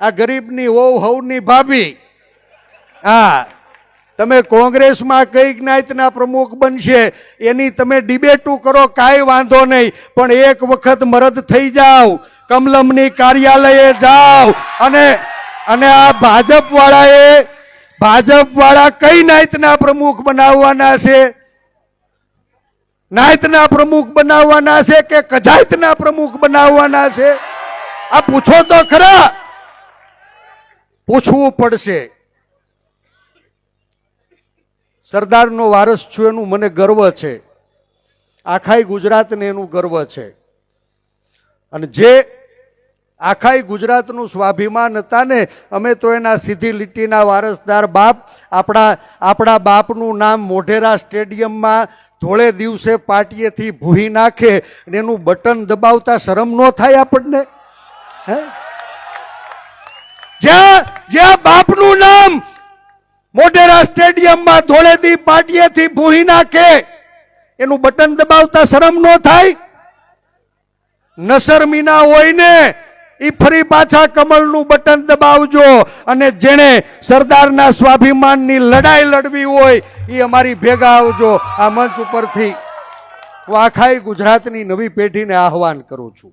આ ગરીબની હોવ હવની ભાભી. હા, તમે કોંગ્રેસમાં કઈ જ્ઞાતના પ્રમુખ બનશે, એની તમે ડિબેટું કરો, કાંઈ વાંધો નહીં, પણ એક વખત મરદ થઈ જાઓ, કમલમની કાર્યાલયે જાઓ, અને અને આ ભાજપવાળાએ, ભાજપવાળા કઈ નાયતના પ્રમુખ બનાવવાના છે? નાયતના પ્રમુખ બનાવવાના છે કે કજાયતના પ્રમુખ બનાવવાના છે? આ પૂછો તો ખરા. પૂછવું પડશે. સરદારનો વારસ છું એનું મને ગર્વ છે. આખાય ગુજરાતને એનું ગર્વ છે. અને જે આખાય ગુજરાતનું સ્વાભિમાન હતા ને, અમે તો એના સીધી લીટીના વારસદાર બાપ, આપણા આપણા બાપનું નામ મોઢેરા સ્ટેડિયમમાં ધોળે દિવસે પાટીએથી ભૂહી નાખે અને એનું બટન દબાવતા શરમ ન થાય આપણને? હે? જ્યાં જ્યાં બાપનું નામ મોઢેરા સ્ટેડિયમમાં ધોળેદી પાટીએથી ભૂહી નાખે, એનું બટન દબાવતા શરમ ન થાય? નસરમીના હોય ને એ ફરી પાછા કમળનું બટન દબાવજો અને જેણે સરદારના સ્વાભિમાનની લડાઈ લડવી હોય એ અમારી ભેગા આવજો. આ મંચ ઉપરથી હું આખાય ગુજરાતની નવી પેઢીને આહવાન કરું છું.